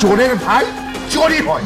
চোরের ভাই চোরই হয়।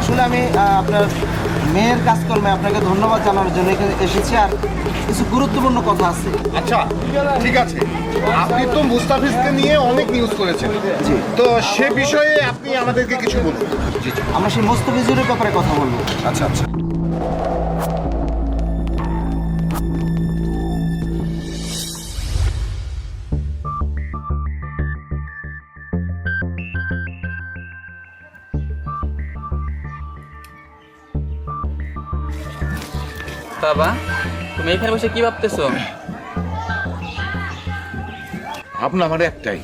আসলে আমি আপনার মেয়ের কাজকর্মে আপনাকে ধন্যবাদ জানানোর জন্য এখানে এসেছি আর কিছু গুরুত্বপূর্ণ কথা আছে। আচ্ছা ঠিক আছে। আপনি তো মুস্তাফিজকে নিয়ে অনেক নিউজ করেছেন। জি। তো সে বিষয়ে আপনি আমাদেরকে কিছু বলুন। আমরা সেই মুস্তাফিজুরের ব্যাপারে কথা বলব। আচ্ছা আচ্ছা। বাবা তুমি এখানে বসে কি ভাবতেছো? ভাবনা আমার একটাই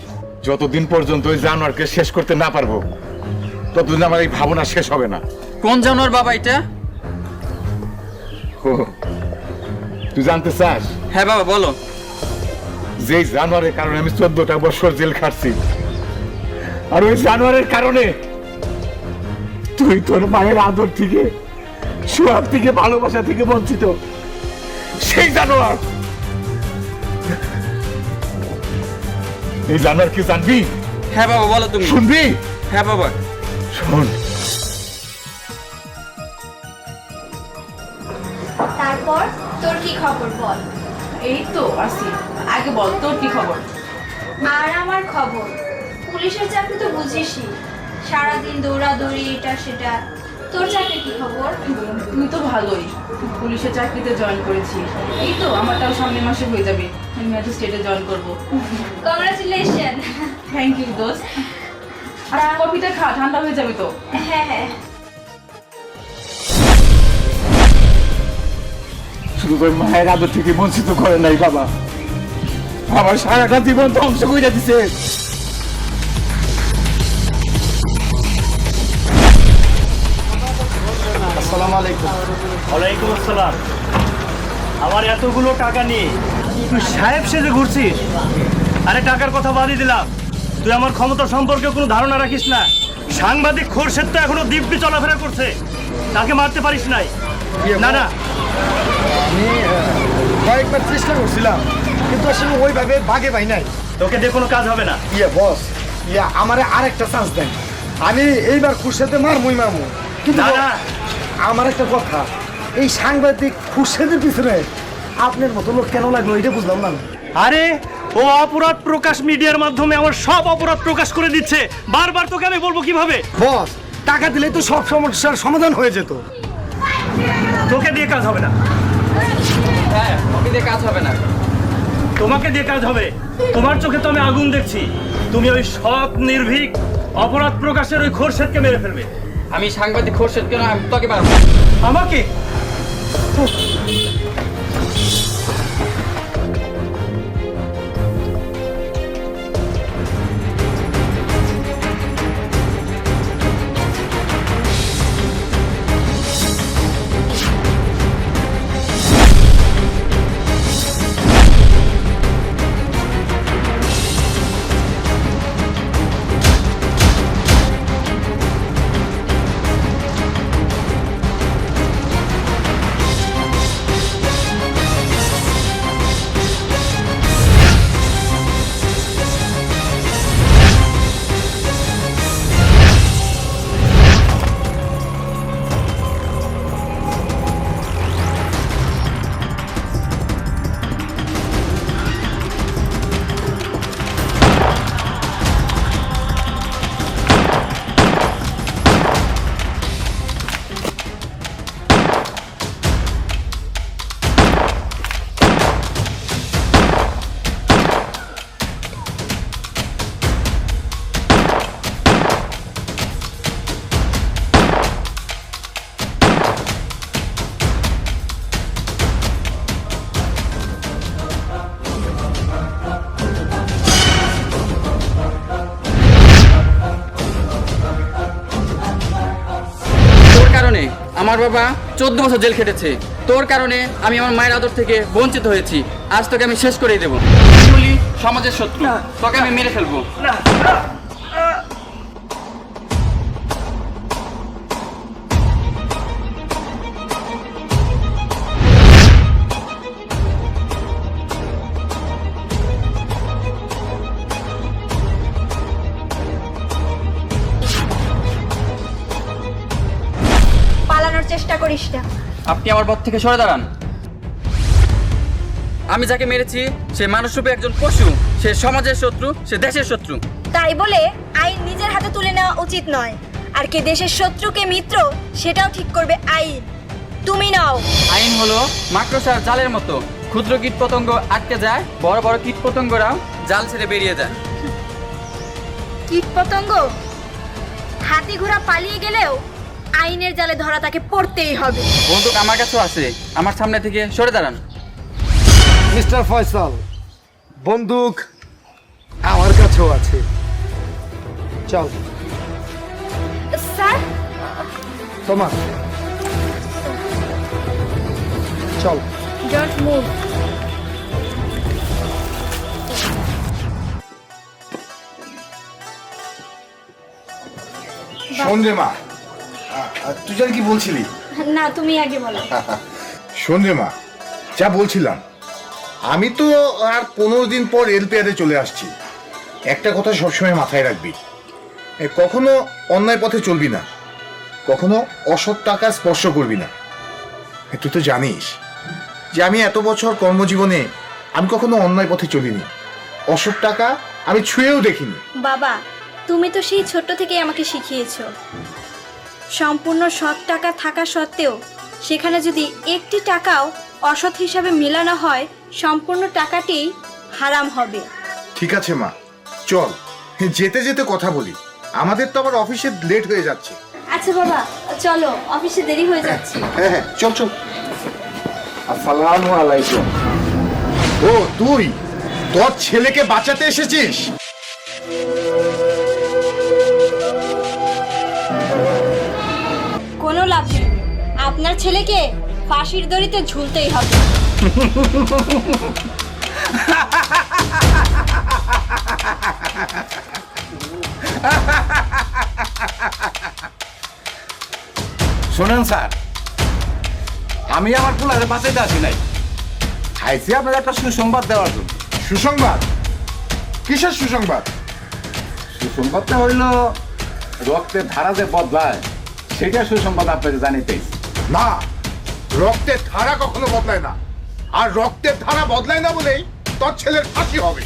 যতদিন পর্যন্ত ওই জানোয়ারকে শেষ করতে না পারব ততদিন আমার এই ভাবনা শেষ হবে না। কোন জানোয়ার বাবা এটা? ও, তুই জানতে চাস? হ্যাঁ বাবা বলো। যে জানোয়ারের কারণে আমি চোদ্দটা বছর জেল খাটছি আর ওই জানোয়ারের কারণে তুই তোর মায়ের আদর থেকে সোয়াব থেকে ভালোবাসা থেকে বঞ্চিত। সেই জানোয়ার। এই জানোয়ার কি জানবি? হ্যাঁ বাবা বলো তুমি। শুনবি? হ্যাঁ বাবা। শোন। তারপর তোর কি খবর বল? এই তো আসি আগে বল তোর কি খবর? আর আমার খবর? পুলিশের চাকরি তো বুঝিসই। সারাদিন দৌড়াদৌড়ি এটা সেটা। তোর চাকরি কি খবর? তুই তো ভালোই। পুলিশের চাকরিতে জয়েন করেছিস এই তো আমারটাও সামনের মাসে হয়ে যাবে। আমি ম্যাজিস্ট্রেটে জয়েন করব। কংগ্রাচুলেশন থ্যাংক ইউ দোস্ত। আর কফিটা খা ঠান্ডা হয়ে যাবে তো? হ্যাঁ হ্যাঁ। শুধু তোর মায়ের আদর থেকে বঞ্চিত করে নাই বাবা। আমার সারাটা জীবন ধ্বংস করে দিছে। আসসালামু আলাইকুম। ওয়ালাইকুম আসসালাম। আমার এতগুলো টাকা নিয়ে তুই সাহেব সেজে ঘুরছিস? আরে টাকার কথা বাদই দিলাম। তুই আমার ক্ষমতা সম্পর্কে কোনো ধারণা রাখিস না। সাংবাদিক খোরশেদ তো এখনও দিব্যি চলাফেরা করছে। তাকে মারতে পারিস নাই। না না। আমি কয়েকবার চেষ্টা করছিলাম কিন্তু আসলে ওইভাবে বাগে পাই নাই। তোকে দিয়ে কোনো কাজ হবে না। ইয়ে বস ইয়া আমারে আরেকটা চান্স দেন। আমি এইবার খুরশেদে মারমুই মারমু। কিন্তু না, না। আমার একটা কথা এই সাংবাদিক খুরশেদের পিছনে আপনার মতো লোক কেন লাগল এটা বুঝলাম না আরে ও অপরাধ প্রকাশ মিডিয়ার মাধ্যমে আমার সব অপরাধ প্রকাশ করে দিচ্ছে। বারবার তোকে আমি বলব কীভাবে? বস টাকা দিলে তো সব সমস্যার সমাধান হয়ে যেত। তোকে দিয়ে কাজ হবে না। হ্যাঁ ওকে দিয়ে কাজ হবে না। তোমাকে দিয়ে কাজ হবে। তোমার চোখে তো আমি আগুন দেখছি। তুমি ওই সৎ নির্ভীক অপরাধ প্রকাশের ওই খোরশেদকে মেরে ফেলবে। আমি সাংবাদিক খোরশেদ কেন আমি তোকে পারব আমাকে বাবা চোদ্দ বছর জেল খেটেছে। তোর কারণে আমি আমার মায়ের আদর থেকে বঞ্চিত হয়েছি। আজ তোকে আমি শেষ করেই দেবো। সমাজের শত্রু। তোকে আমি মেরে ফেলব। আপনি আমার পথ থেকে সরে দাঁড়ান। আমি যাকে মেরেছি সে মানুষরূপে একজন পশু সে সমাজের শত্রু সে দেশের শত্রু। তাই বলে আইন নিজের হাতে তুলে নেওয়া উচিত নয়। আর কে দেশের শত্রুকে মিত্র সেটাও ঠিক করবে আইন। তুমি নাও। আইন হলো মাকড়সার জালের মতো। ক্ষুদ্র কীট পতঙ্গ আটকে যায় বড় বড় কীট পতঙ্গরাও জাল ছেড়ে বেরিয়ে যায়। কীট পতঙ্গ হাতি ঘোড়া পালিয়ে গেলেও আইনের জালে ধরা তাকে পড়তেই হবে। বন্দুক আমার কাছেও আছে। আমার সামনে থেকে সরে দাঁড়ান। মিস্টার ফয়সাল বন্দুক আমার কাছেও আছে। চল। স্যার? তোমার চল। ডোন্ট মুভ শোন রে মা তুই জানি কি বলছিলি? না তুমি আগে বলো। শোন রে মা যা বলছিলাম আমি তো আর পনেরো দিন পর এলপিআরে চলে আসছি। একটা কথা সবসময় মাথায় রাখবি কখনো অন্যায় পথে চলবি না কখনো অসৎ টাকা স্পর্শ করবি না। তুই তো জানিস যে আমি এত বছর কর্মজীবনে আমি কখনো অন্যায় পথে চলিনি অসৎ টাকা আমি ছুঁয়েও দেখিনি। বাবা তুমি তো সেই ছোট্ট থেকে আমাকে শিখিয়েছো। সম্পূর্ণ সৎ টাকা থাকা সত্ত্বেও সেখানে যদি একটি টাকাও অসৎ হিসাবে মেলানো হয় সম্পূর্ণ টাকাটি হারাম হবে। ঠিক আছে মা। চল যেতে যেতে কথা বলি। আমাদের তো আবার অফিসে লেট হয়ে যাচ্ছে। আচ্ছা বাবা চলো অফিসে দেরি হয়ে যাচ্ছে। হ্যাঁ হ্যাঁ চল চল। আসসালামু আলাইকুম। ও তুই তোর ছেলেকে বাঁচাতে এসেছিস? আপনার ছেলেকে ফাঁসির দড়িতে ঝুলতেই হবে। শোনেন স্যার আমি আমার পোলারে বাঁচাইতে আসি নাই। আইসি আপনার একটা সুসংবাদ দেওয়ার জন্য। সুসংবাদ? কিসের সুসংবাদ? সুসংবাদটা হইল রক্তের ধারা যে বদলায় সেটা সুসংবাদ আপনাকে জানিতেই না রক্তের ধারা কখনো বদলায় না। আর রক্তের ধারা বদলায় না বলেই তোর ছেলের ফাঁসি হবে।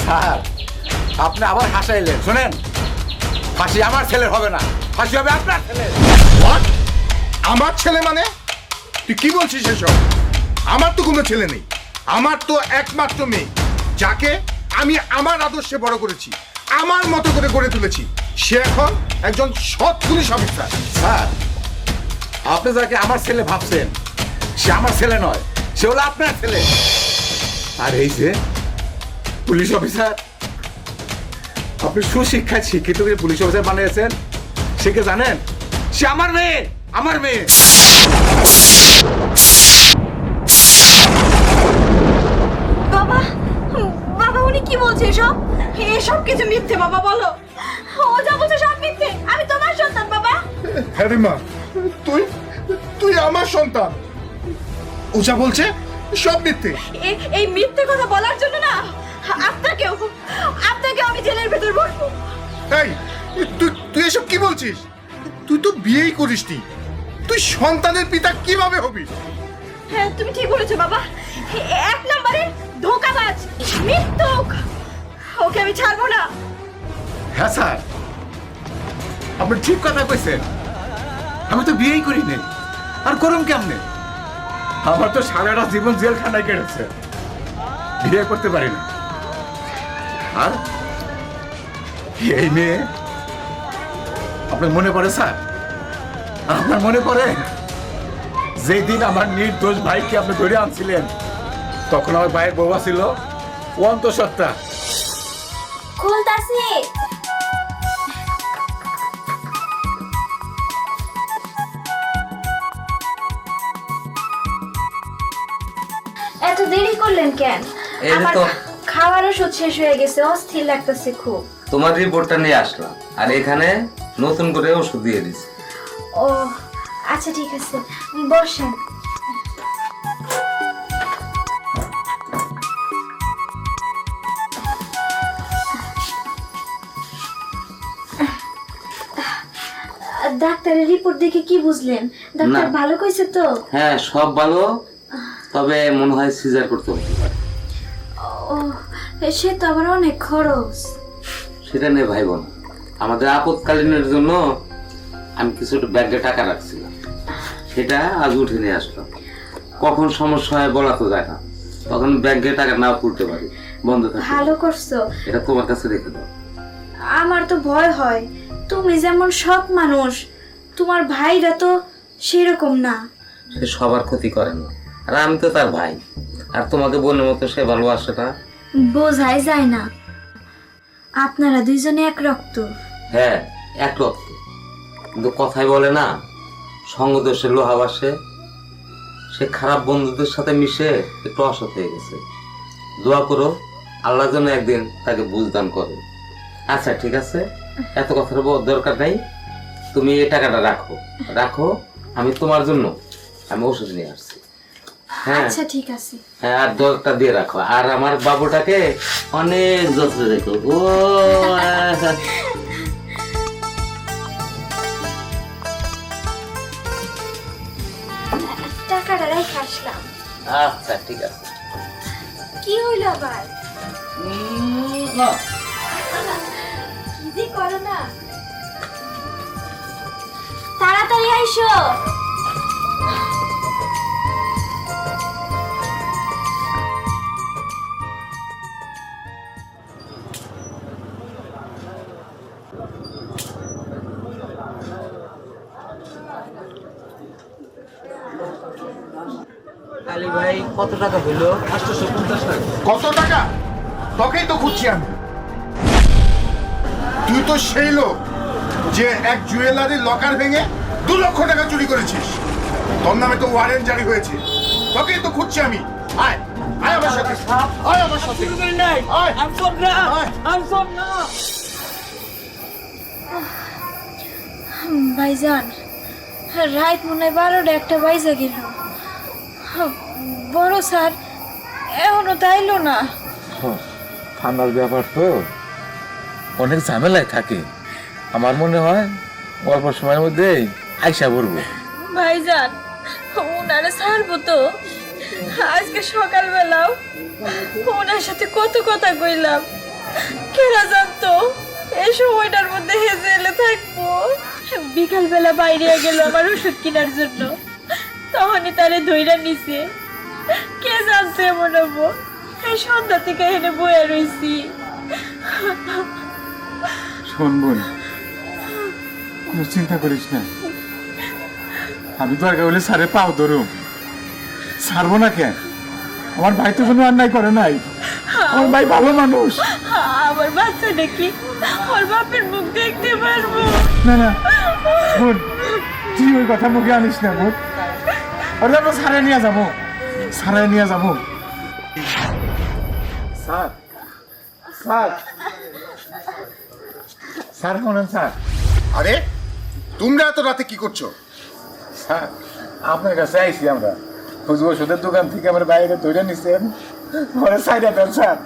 স্যার আপনি আবার হাসাইলেন শোনেন? ফাঁসি আমার ছেলের হবে না ফাঁসি হবে আপনার ছেলে আমার ছেলে মানে? তুই কি বলছিস এসব? আমার তো কোনো ছেলে নেই। আমার তো একমাত্র মেয়ে যাকে আমি আমার আদর্শে বড় করেছি আমার মতো করে গড়ে তুলেছি। সে এখন একজন সৎ পুলিশ অফিসার। স্যার, আপনি যাকে আমার ছেলে ভাবছেন, সে আমার ছেলে নয়, সে হলো আপনার ছেলে। আর এই যে পুলিশ অফিসার, আপনি সুশিক্ষায় শিক্ষিত করে পুলিশ অফিসার বানিয়েছেন, সে কে জানেন? সে আমার মেয়ে আমার মেয়ে বাবা বাবা উনি কি বলছে এসব? এসব কিছু মিথ্যে বাবা বলো। ও যা বলছে সব মিথ্যে। আমি তোমার সন্তান বাবা। হ্যাঁ রে মা তুই তুই আমার সন্তান। ও যা বলছে সব মিথ্যে। এই মিথ্যে কথা বলার জন্য না আপনাকেও আপনাকেও আমি জেলের ভেতর ভরবো এই তুই তুই এসব কি বলছিস? তুই তো বিয়েই করিসনি। তুই সন্তানের পিতা কীভাবে হবি? হ্যাঁ তুমি ঠিক বলেছ বাবা। এক নম্বরে ধোকাবাজ মিথ্যুক ওকে আমি ছাড়বো না। হ্যাঁ স্যার। আপনি ঠিক কথা কইছেন। আমি তো বিয়েই করিনি আর কেমনে? আমার তো সারাটা জীবন জেলখানায় কেটেছে। বিয়ে করতে পারি না। আর এই মেয়ে, আপনার মনে পড়ে, স্যার? আপনার মনে পড়ে? যেই দিন আমার নির্দোষ ভাইকে আপনি ধরে আনছিলেন তখন আমার ভাইয়ের বৌমা ছিল ও অন্তঃসত্ত্বা এত দেরি করলেন কেন? তো খাওয়ার ওষুধ শেষ হয়ে গেছে অস্থির নিয়ে আর এখানে নতুন করে ওষুধ দিয়ে দিছি। ও আচ্ছা ঠিক আছে বসেন। ডাক্তারের রিপোর্ট দেখে কি বুঝলেন? ডাক্তার ভালো কইছে তো? হ্যাঁ সব ভালো। তবে মনে হয় সিজার করতে পারে ও সে তো আবার অনেক খরচ। সেটা নিয়ে ভাইব না আমাদের আপৎকালীনের জন্য আমি কিছুটা ব্যাগে টাকা রাখছিলাম। সেটা আজ উঠে নিয়ে আসলো। কখন সমস্যা হয় বলা তো যায় না। তখন ব্যাংকে টাকা নাও তুলতে পারি। বন্ধ থাকে। ভালো করছ। এটা তোমার কাছে রেখে দাও। আমার তো ভয় হয়। তুমি যেমন সৎ মানুষ তোমার ভাইরা তো সেরকম না। সে সবার ক্ষতি করে না। আর আমি তো তার ভাই। আর তোমাকে বোনের মতো সে ভালোবাসে না। বোঝাই যায় না। আপনারা দুইজনে এক রক্ত। হ্যাঁ এক রক্ত। কিন্তু কথাই বলে না সঙ্গদোষে লোহা বাসে সে খারাপ বন্ধুদের সাথে মিশে একটু অসৎ হয়ে গেছে। দোয়া করো আল্লাহ যেন একদিন তাকে বুঝদান করে। আচ্ছা ঠিক আছে। এত কথার দরকার নেই। তুমি এই টাকাটা রাখো। রাখো আমি তোমার জন্য আমি ওষুধ নিয়ে আসছি। হ্যাঁ। আচ্ছা ঠিক আছে। হ্যাঁ আর দরটা দিয়ে রাখো। আর আমার বাবুটাকে অনেক যত্নে রেখো ও টাকাটা রেখে আসলাম। আচ্ছা ঠিক আছে। কি হইল আবার? কি যে করো না। তাড়াতাড়ি আইসো। আলী ভাই কত টাকা হইল? কত টাকা? তোকেই তো খুঁজছি আমি। তুই তো সেই লোক। যে এক জুয়েলারির লকার ভেঙে দু লক্ষ টাকা চুরি করেছিস। তোর নামে তো ওয়ারেন্ট জারি হয়েছে। তোকেই তো খুঁজছি আমি। আয় আয় আমার সাথে। আয় আমার সাথে। আয়। ভাইজান রাত মনে হয় বারোটা একটা বাইজা গেল। বড় স্যার এখনও তাইলো না। ঠান্ডার ব্যাপার তো। অনেক ঝামেলায় থাকে। আমার মনে হয় অল্প সময়ের মধ্যেই আইসা পড়ব। ভাইজান ওনারে ছাড়বো তো। আজকে সকালবেলাও ওনার সাথে কত কথা কইলাম। কেরা জানতো এই সময়টার মধ্যে হেজে এলে থাকব। বিকালবেলা বাইরে গেল আমার ওষুধ কেনার জন্য। তখনই তারে ধইরা নিছে। কে জানতো এমন হব? এই সন্ধ্যা থেকে এনে বয়ে রইছি। শোন বোন কোনো চিন্তা করিস না। আমি দরকার হলে স্যারের পাও ধরুম। ছাড়বো না কেন? আমার ভাই তো কোনো অন্যায় করে নাই। আমার ভাই ভালো মানুষ। আমার বাচ্চা নাকি? ওর বাপের মুখ দেখতে পারব। না না। বোন তুই ওই কথা মুখে আনিস না বোন। ওটা আমরা সারাই নিয়ে যাব। সারাই নিয়ে যাব। Sir sir. স্যার শোনেন স্যার। আরে তোমরা এত রাতে কি করছ? স্যার আপনার কাছে আইসি আমরা। হুজুর ওষুধের দোকান থেকে আমার বাইরে ধরে নিছেন। ওরা সাইডা দেন স্যার।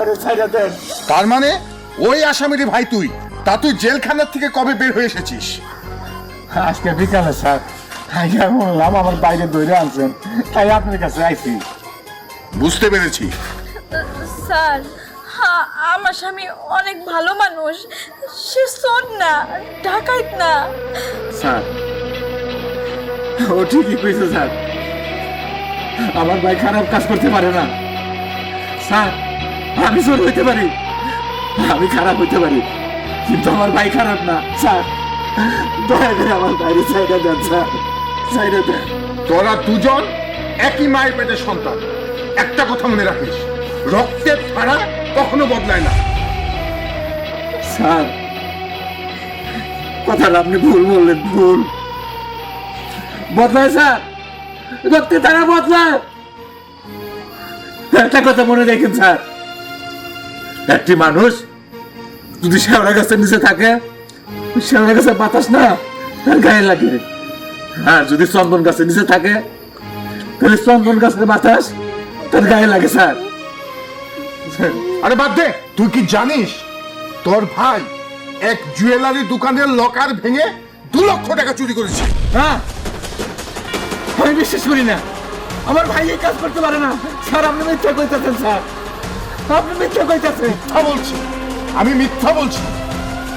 আরে সাইডা দেন। তার মানে ওই আসামিরই ভাই তুই। তা তুই জেলখানার থেকে কবে বের হয়ে এসেছিস? আজকে বিকালে স্যার। আইয়া বললাম আমার বাইরে ধরে আনছেন। তাই আপনার কাছে আইসি বুঝতে পেরেছি। স্যার আমার স্বামী অনেক ভালো মানুষ। সে শোন না ঢাকাইত না। স্যার ও ঠিকই কইছে স্যার। আমার ভাই খারাপ কাজ করতে পারে না। স্যার আমি চোর হইতে পারি। আমি খারাপ হইতে পারি। কিন্তু আমার ভাই খারাপ না স্যার। দয়া করে আমার বাইরে সাইডে দেন স্যার। সাইডে দেন। তোরা দুজন একই মায়ের পেটের সন্তান। একটা কথা মনে রাখিস রক্তের ধারা কখনো বদলায় না। স্যার, কথাটা আপনি ভুল বললেন, ভুল। বদলায়, স্যার। রক্তে তারা বদলায়। একটা কথা মনে রাখেন, স্যার। একটি মানুষ যদি শ্যাওড়া গাছের নিচে থাকে শ্যাওড়া গাছের বাতাস না, তার গায়ে লাগে। আর যদি চন্দন গাছের নিচে থাকে, তাহলে চন্দন গাছের বাতাস তার গায়ে লাগে, স্যার। আরে বাদ দে তুই কি জানিস? তোর ভাই এক জুয়েলারি দোকানের লকার ভেঙে দু লক্ষ টাকা চুরি করেছে। হ্যাঁ আমি বিশ্বাস করি না। আমার ভাই এই কাজ করতে পারে না। স্যার আপনি মিথ্যা কইতেছেন স্যার। আপনি মিথ্যা কইতেছেন। মিথ্যা বলছি। আমি মিথ্যা বলছি।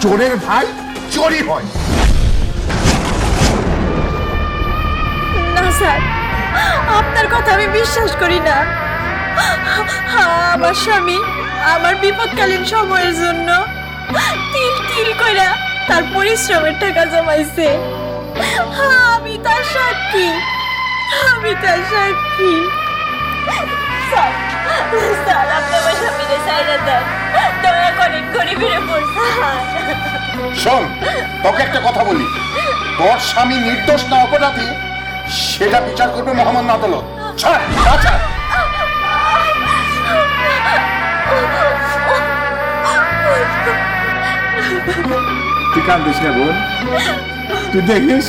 চোরের ভাই চোরই হয়। না স্যার। আপনার কথা আমি বিশ্বাস করি না। আমার স্বামী, আমার বিপদকালীন সময়ের জন্য তিল তিল কইরা তার পরিশ্রমের টাকা জমাইছে। আমি তার সাক্ষী, আমি তার সাক্ষী। একটা কথা বলি। নির্দোষ না অপরাধী, সেটা বিচার করবে মহামান্য আদালত। ছাড় ছাড়। তুই কান্দিস না বোন। তুই দেখিস?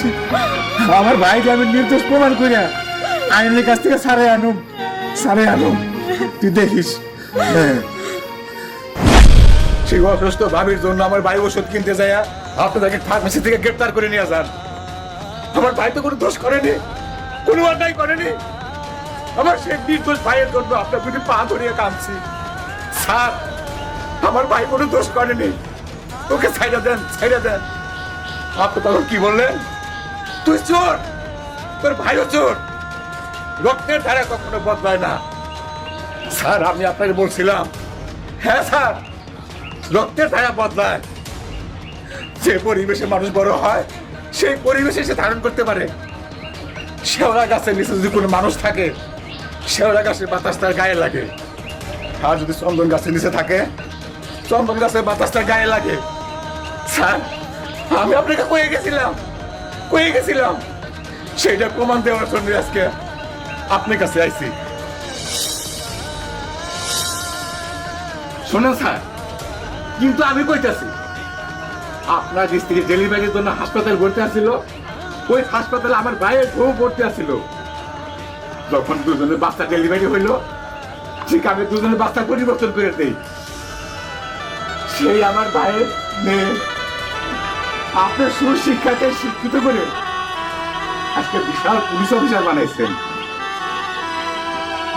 আমার ভাইকে আমি নির্দোষ প্রমাণ করিয়া আইনের কাছ থেকে সারে আনুম সারে আনুম। তুই দেখিস? হ্যাঁ। সেই অসুস্থ ভাবির জন্য আমার ভাই ওষুধ কিনতে যায় আপনাদেরকে ফার্মেসি থেকে গ্রেপ্তার করে নিয়ে যান। আমার ভাই তো কোনো দোষ করেনি, কোনো অন্যায় করেনি। আমার সেই নির্দোষ ভাইয়ের জন্য আপনার দুটি পা ধরিয়ে কাঁদছি। স্যার, আমার ভাই কোনো দোষ করেনি। ওকে ছাইড়া দেন ছাইড়া দেন। আপনি তখন কি বললেন তুই চোর, তোর ভাইও চোর। রক্তের ধারা কখনো বদলায় না। স্যার, আমি আপনাকে বলছিলাম। হ্যাঁ স্যার, রক্তের ধারা বদলায়। যে পরিবেশে মানুষ বড় হয়, সেই পরিবেশে সে ধারণ করতে পারে। শেওড়া গাছের নিচে যদি কোনো মানুষ থাকে, শেওড়া গাছের বাতাস তার গায়ে লাগে। আর যদি চন্দন গাছের নিচে থাকে, চন্দন গাছের বাতাস তার গায়ে লাগে। স্যার, আমি আপনাকে কয়ে গেছিলাম কয়ে গেছিলাম। সেইটা প্রমাণ দেওয়ার জন্য আজকে আপনার কাছে আইছি। শোনেন স্যার, কিন্তু আমি কইতাছি, আপনার স্ত্রী ডেলিভারির জন্য হাসপাতাল ভর্তি আছিল, ওই হাসপাতালে আমার ভাইয়ের বউ ভর্তি আছিল। যখন দুজনের বাচ্চা ডেলিভারি হইল, ঠিক আমি দুজনের বাচ্চা পরিবর্তন করে দেই। সেই আমার ভাইয়ের মেয়ে আপনার সুশিক্ষাকে শিক্ষিত করে আজকে বিশাল পুলিশ অফিসার বানাইছেন।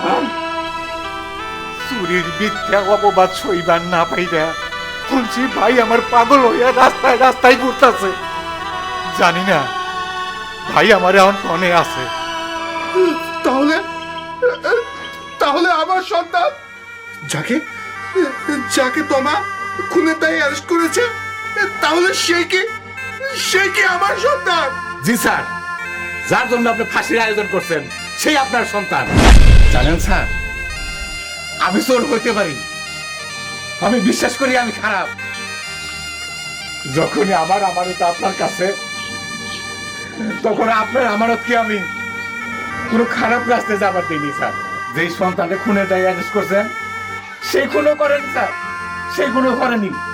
হ্যাঁ? চুরির মিথ্যা অপবাদ সইবার না পাইরা শুনছি ভাই আমার পাগল হইয়া রাস্তায় রাস্তায় ঘুরতেছে। জানি না ভাই আমার এখন ফোনে আছে। তাহলে তাহলে আমার সন্তান? যাকে যাকে তোমা খুনের দায়ে অ্যারেস্ট করেছে তাহলে সে কি? সে কি আমার সন্তান? জি, স্যার। যার জন্য আপনি ফাঁসির আয়োজন করছেন সেই আপনার সন্তান। জানেন, স্যার, আমি চোর হইতে পারি। আমি বিশ্বাস করি আমি খারাপ। যখনই আমার আমানত আপনার কাছে, তখন আপনার আমানতকে আমি কোনো খারাপ রাস্তায় যাবার দিইনি, স্যার। যেই সন্তানকে খুনে তাই অ্যারেস্ট করছেন, সেই খুনও করেনি স্যার। সেই খুনও করেনি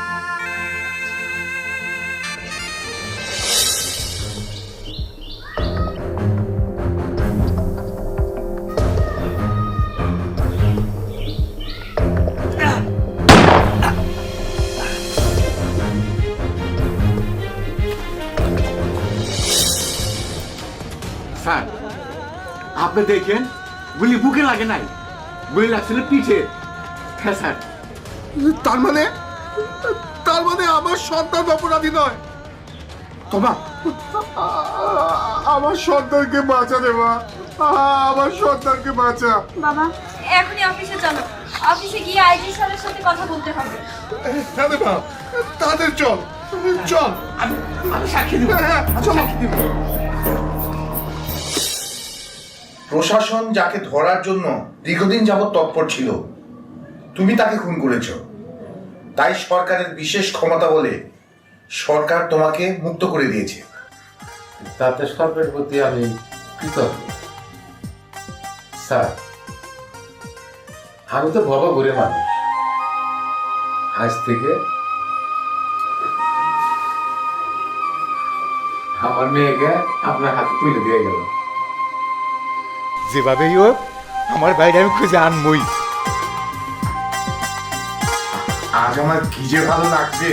আপনি দেখেন গুলি বুকে লাগে নাই গুলি লাগছিল পিঠে হ্যাঁ স্যার তার মানে তার মানে আমার সন্তান অপরাধী নয় তোমা আমার সন্তানকে বাঁচা রে মা আমার সন্তানকে বাঁচা বাবা এখনই অফিসে চলো অফিসে গিয়ে আইজি স্যারের সাথে কথা বলতে হবে রে মা তাদের চল চল আমি আমি সাক্ষী দিব হ্যাঁ, চলো। প্রশাসন যাকে ধরার জন্য দীর্ঘদিন যাবৎ তৎপর ছিল, তুমি তাকে খুন করেছ। তাই সরকারের বিশেষ ক্ষমতা বলে সরকার তোমাকে মুক্ত করে দিয়েছে। তাতে সরকারের প্রতি আমি কৃতজ্ঞ। স্যার, আমি তো বাবা ঘুরে মানুষ। আজ থেকে আমার মেয়েকে আপনার হাতে তুলে দিয়ে গেল যেভাবেই হোক আমার বাইরে আমি খুঁজে আনবই। আজ আমার কি যে ভালো লাগছে।